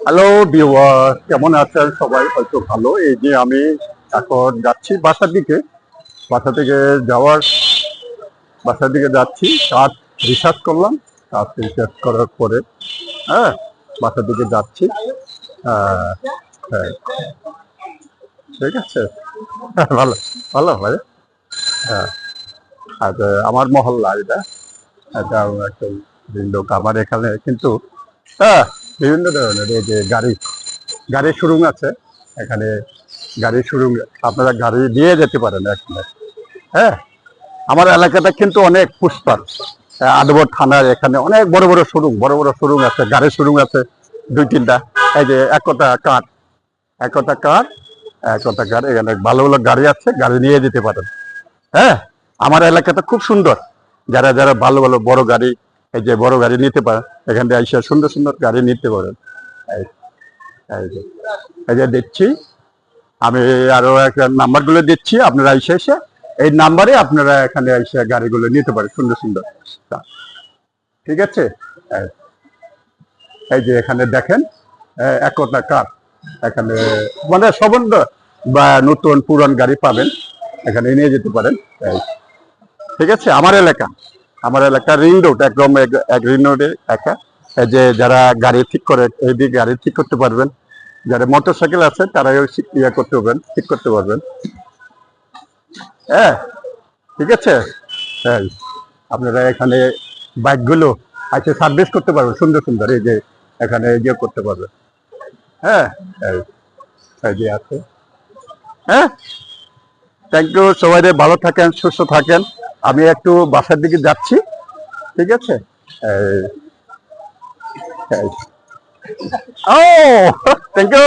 Hello viewer কেমন আছেন? সবাই হয়তো ভালো। এই যে আমি এখন যাচ্ছি বাসার দিকে। বাসা থেকে যাওয়ার বাসার দিকে যাচ্ছি। কাজ রিসার্চ করলাম। কাজ রিসার্চ করার পরে হ্যাঁ বাসার দিকে যাচ্ছি। আহ, হ্যাঁ। ঠিক আছে? ভালো ভালো ভাই। হ্যাঁ। আর আমার মহল্লা এটা। এটা একটা লোক আমার এখানে কিন্তু হ্যাঁ বিভিন্ন ধরনের এই যে গাড়ি, গাড়ির শোরুম আছে। এখানে গাড়ির শোরুম আপনারা গাড়ি দিয়ে যেতে পারেন এখানে। হ্যাঁ? আমার এলাকাটা কিন্তু অনেক পুষ্পার আদবর থানার এখানে অনেক বড় বড় শোরুম বড় বড় শোরুম আছে, গাড়ির শোরুম আছে, দুই তিনটা। এই যে একতা কার একতা কার একতা কার, এখানে ভালো ভালো গাড়ি আছে, গাড়ি নিয়ে যেতে পারেন। হ্যাঁ? আমার এলাকাটা খুব সুন্দর। যারা যারা ভালো ভালো বড় গাড়ি এই যে বড় গাড়ি নিতে পারেন এখান থেকে এসে সুন্দর সুন্দর গাড়ি নিতে পারেন। এই যে দিচ্ছি আমি আরও একটা নাম্বারগুলো দিচ্ছি আপনারা এসে এসে এই নাম্বারে আপনারা এখানে এসে গাড়িগুলো নিতে পারেন সুন্দর সুন্দর। ঠিক আছে? এই, যে এখানে দেখেন একতা কার এখানে মানে সম্বন্ধ বা নতুন পুরান গাড়ি পাবেন এখানে নিয়ে যেতে পারেন। ঠিক আছে? আমার এলাকা। আমার এলাকা রিং রোড একদম এক- রিং রোডে একা। যে যারা গাড়ি ঠিক করে, এই দিকে গাড়ি ঠিক করতে পারবেন। যারা মোটর সাইকেল আছে তারাও শি- ইয়ে করতে পারবেন, ঠিক করতে পারবেন। হ্যাঁ ঠিক আছে? হ্যাঁ আপনারা এখানে বাইকগুলো আছে সার্ভিস করতে পারবেন, সুন্দর সুন্দর, এই যে এখানে ইয়ে করতে পারবেন। হ্যাঁ যে আছে। হ্যাঁ থ্যাংক ইউ সবাই ভালো থাকেন, সুস্থ থাকেন। আমি একটু বাসার দিকে যাচ্ছি ঠিক আছে। ও থ্যাংক ইউ